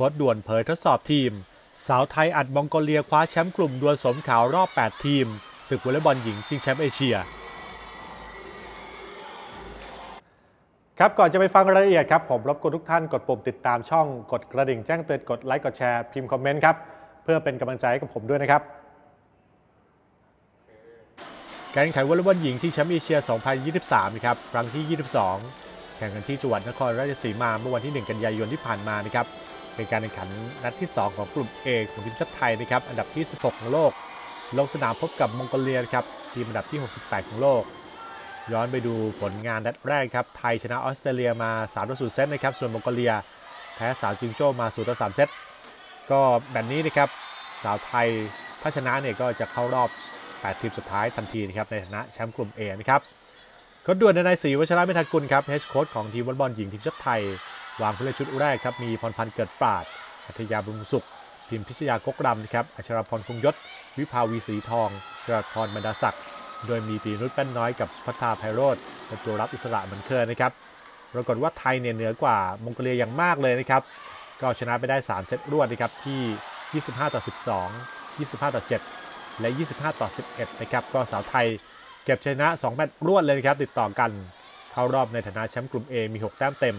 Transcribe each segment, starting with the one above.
ค้ดด่วนเผยทดสอบทีม สาวไทยอัดมองโกเลียคว้าแชมป์กลุ่มดวลสมขาวรอบ 8 ทีมศึกวอลเลย์บอลหญิงชิงแชมป์เอเชียครับก่อนจะไปฟังรายละเอียดครับผมรบกวนทุกท่านกดปุ่มติดตามช่องกดกระดิ่งแจ้งเตือนกดไลค์กดแชร์พิมพ์คอมเมนต์ครับเพื่อเป็นกำลังใจให้กับผมด้วยนะครับ การแข่งขันวอลเลย์บอลหญิงชิงแชมป์เอเชีย 2023นะครับ ครั้งที่ 22 แข่งกันที่จังหวัดนครราชสีมาเมื่อวันที่ 1 กันยายนที่ผ่านมานะครับ เป็นการแข่งขันนัดที่ 2 ของกลุ่ม A ของทีมชาติไทยนะครับอันดับที่ 16 ของโลก ลงสนามพบกับมองโกเลียครับทีมอันดับที่ 68 ของโลก ย้อนไปดูผลงานนัดแรกครับไทยชนะออสเตรเลียมา3ต่อ0เซตนะครับส่วนมองโกเลีย แพ้สาวจิงโจ้มา0ต่อ3เซตก็แบบนี้นะครับสาวไทยถ้าชนะเนี่ยก็จะเข้ารอบ 8 ทีมสุดท้ายทันทีนะครับในฐานะแชมป์กลุ่ม A นะครับโค้ชด่วนในนายศรีวัชระเมธากุลครับเฮดโค้ชของทีมวอลเลย์บอลหญิงทีมชาติไทย วางผู้เล่นชุดแรกครับมีพรพันธ์เกิดปราดอัธยาบุญสุข พิมพิชยากกรำนะครับอัชรพรคงยศ วิภาวีสีทองจรัสพรบรรดาศักดิ์โดยมีปีนุชแป้นน้อยกับสุพัฒาไพโรธเป็นตัวรับอิสระเหมือนเคยนะครับปรากฏว่าไทยเนี่ยเหนือกว่ามองโกเลียอย่างมากเลยนะครับก็เอาชนะไปได้ 3 เซตรวดนะครับที่ 25 ต่อ 12 25 ต่อ 7 และ 25 ต่อ 11 นะครับ ก็สาวไทยเก็บชนะ 2 แมตช์รวดเลยนะครับ ติดต่อกัน เข้ารอบในฐานะแชมป์กลุ่ม A มี 6 แต้มเต็ม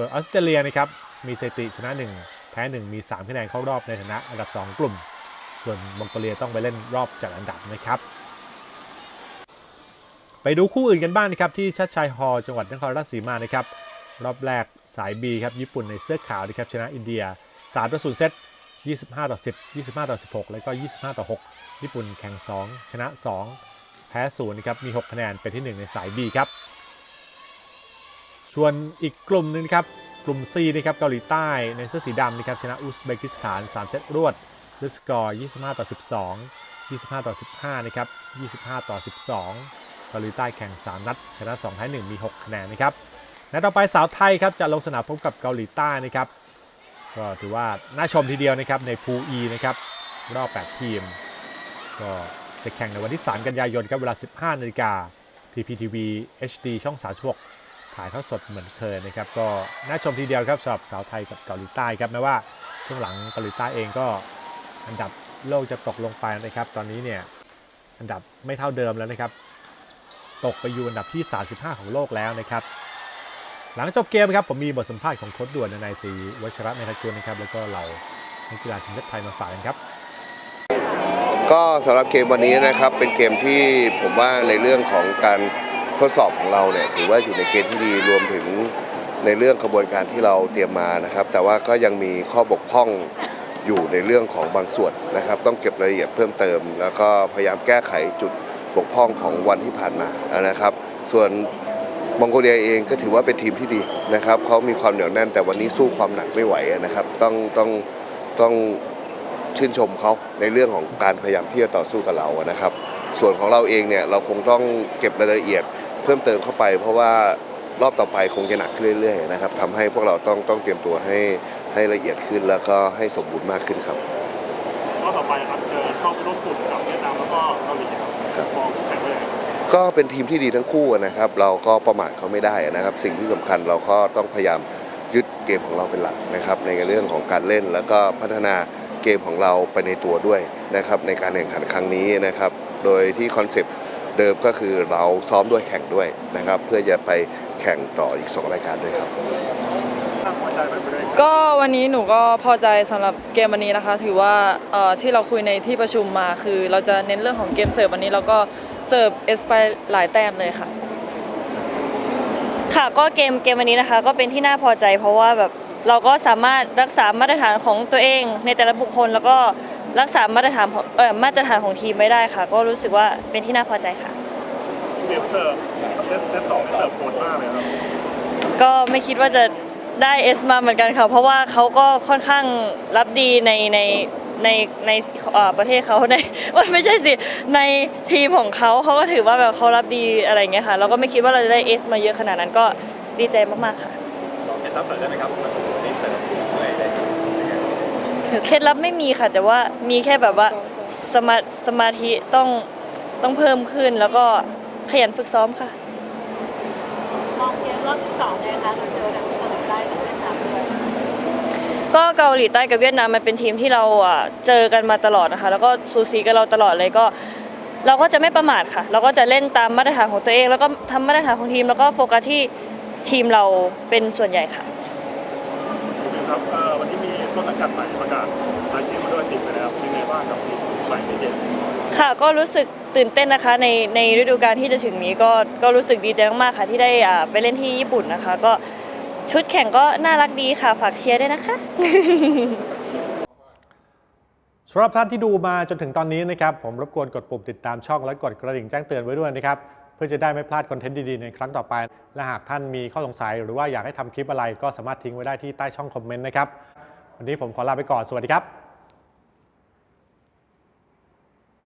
ส่วนออสเตรเลียนะครับมีสถิติชนะ 1 แพ้ 1 มี 3 คะแนนเข้ารอบในฐานะอันดับ 2 กลุ่ม ส่วนมองโกเลียต้องไปเล่นรอบจัดอันดับนะครับไปดูคู่อื่นกันบ้างนะครับที่ชัดชัยฮอลล์จังหวัดนครราชสีมานะครับรอบแรกสาย B ครับญี่ปุ่นในเสื้อขาวนะครับชนะอินเดีย3ต่อ0เซต25ต่อ10 25ต่อ16 แล้วก็ 25ต่อ6 ญี่ปุ่นแข่ง 2 ชนะ 2 แพ้0นะครับมี 6 คะแนนเป็นที่ 1 ในสาย B ครับ ส่วนอีกกลุ่มนึงครับกลุ่ม C นะครับเกาหลีใต้ในเสื้อสีดำนะครับชนะอุซเบกิสถาน 3 เซตรวดด้วยสกอร์ 25 ต่อ 12 25 ต่อ 15 นะครับ 25 ต่อ 12 เกาหลีใต้แข่ง 3 นัด ชนะ 2 แพ้ 1 มี 6 คะแนนนะครับ นัดต่อไปสาวไทยครับ จะลงสนามพบกับเกาหลีใต้นะครับ ก็ถือว่าน่าชมทีเดียวนะครับ ในพูอีนะครับ รอบ 8 ทีม ก็จะแข่งในวันที่ 3 กันยายนครับ เวลา 15 นาฬิกา PPTV HD ช่อง 36 ถ่ายทอดสดเหมือนเคยนะครับก็น่าชมทีเดียวครับสำหรับสาวไทยกับเกาหลีใต้ครับแม้ว่าช่วงหลังเกาหลีใต้เองก็อันดับโลกจะตกลงไปนะครับ ตอนนี้เนี่ยอันดับไม่เท่าเดิมแล้วนะครับ ตกไปอยู่อันดับที่ 35 ของโลกแล้วนะครับ หลังจบเกมครับผมมีบทสัมภาษณ์ของโค้ชด่วนนายศรีวัชระเมธกุลนะครับ แล้วก็เรานักกีฬาทีมชาติไทยมาฝากกันครับ ก็สำหรับเกมวันนี้นะครับเป็นเกมที่ผมว่าในเรื่องของการ ทดสอบของเราเนี่ยถือว่าอยู่ในเกณฑ์ที่ดีรวมถึงในเรื่องกระบวนการที่เราเตรียมมานะครับ แต่ว่าก็ยังมีข้อบกพร่องอยู่ในเรื่องของบางส่วนนะครับ ต้องเก็บรายละเอียดเพิ่มเติม แล้วก็พยายามแก้ไขจุดบกพร่องของวันที่ผ่านมานะครับ ส่วนมองโกเลียเองก็ถือว่าเป็นทีมที่ดีนะครับเขามีความเหนียวแน่นแต่วันนี้สู้ความหนักไม่ไหวนะครับ ต้องต้องต้องชื่นชมเขาในเรื่องของการพยายามที่จะต่อสู้กับเรานะครับ ส่วนของเราเองเนี่ยเราคงต้องเก็บรายละเอียด พิ่มเติมเข้าไป เพราะว่ารอบต่อไปคงจะหนักขึ้นเรื่อยๆนะครับทำให้พวกเราต้องต้องเตรียมตัวให้ให้ละเอียดขึ้นแล้วก็ให้สมบูรณ์มากขึ้นครับก็ต่อไปครับเจอเข้าร่วมกลุ่มกับเวียดนามแล้วก็เกาหลีครับครับมองแข่งเลยก็เป็นทีมที่ดีทั้งคู่นะครับ เราก็ประมาทเขาไม่ได้นะครับ สิ่งที่สำคัญเราก็ต้องพยายามยึดเกมของเราเป็นหลักนะครับ ในเรื่องของการเล่นแล้วก็พัฒนาเกมของเราไปในตัวด้วยนะครับ ในการแข่งขันครั้งนี้นะครับ โดยที่คอนเซปต์ เดิมก็คือเราซ้อมด้วยแข่งด้วยนะครับ เพื่อจะไปแข่งต่ออีก 2 รายการด้วยครับตั้งหัวใจไปไปด้วยก็วันนี้หนูก็พอใจสำหรับเกมวันนี้นะคะ ถือว่าเอ่อที่เราคุยในที่ประชุมมาคือเราจะเน้นเรื่องของเกมเสิร์ฟวันนี้แล้วก็เสิร์ฟเอสไปหลายแต้มเลยค่ะ ค่ะก็เกมเกมวันนี้นะคะ ก็เป็นที่น่าพอใจ เพราะว่าแบบเราก็สามารถรักษามาตรฐานของตัวเอง ในแต่ละบุคคล แล้วก็รักษามาตรฐานของเอ่อมาตรฐานของทีมไว้ได้ค่ะ ก็รู้สึกว่าเป็นที่น่าพอใจค่ะ เกมเสิร์ฟเซตเซตสองนี่เสิร์ฟโหดมากเลยครับก็ไม่คิดว่าจะได้เอสมาเหมือนกันค่ะ เพราะว่าเขาก็ค่อนข้างรับดีในในในในเอ่อประเทศเขาในว่าไม่ใช่สิในทีมของเขาเขาก็ถือว่าแบบเขารับดีอะไรอย่างเงี้ยค่ะเราก็ไม่คิดว่าเราจะได้เอสมาเยอะขนาดนั้นก็ดีใจมากๆค่ะลองเคล็ดลับหน่อยได้ไหมครับนี่เสิร์ฟอะไรได้เคล็ดลับไม่มีค่ะ แต่ว่ามีแค่แบบว่าสมาสมาธิต้องต้องเพิ่มขึ้นแล้วก็ ขยันฝึกซ้อมค่ะ มองเกมรอบที่สองเลยนะคะเราเจอทั้งเกาหลีใต้กับเวียดนามด้วยก็เกาหลีใต้กับเวียดนามมันเป็นทีมที่เราอะเจอกันมาตลอดนะคะ แล้วก็สูสีกับเราตลอดเลยก็ เราก็จะไม่ประมาทค่ะ เราก็จะเล่นตามมาตรฐานของตัวเอง แล้วก็ทำมาตรฐานของทีม แล้วก็โฟกัสที่ทีมเราเป็นส่วนใหญ่ค่ะ ครับเอ่อวันนี้มีต้นสังกัดใหม่ประกาศรายชื่อมาด้วยติดไปแล้วเป็นไงบ้างกับทีมใหม่ในเกมค่ะก็รู้สึก ตื่นเต้นนะคะในในฤดูกาลที่จะถึงนี้ก็ก็รู้สึกดีใจมากๆค่ะที่ได้อ่าไปเล่นที่ญี่ปุ่นนะคะ ก็ชุดแข่งก็น่ารักดีค่ะฝากเชียร์ด้วยนะคะ สำหรับท่านที่ดูมาจนถึงตอนนี้นะครับ ผมรบกวนกดปุ่มติดตามช่องและกดกระดิ่งแจ้งเตือนไว้ด้วยนะครับ เพื่อจะได้ไม่พลาดคอนเทนต์ดีๆในครั้งต่อไป และหากท่านมีข้อสงสัย หรือว่าอยากให้ทำคลิปอะไรก็สามารถทิ้งไว้ได้ที่ใต้ช่องคอมเมนต์นะครับ วันนี้ผมขอลาไปก่อนสวัสดีครับ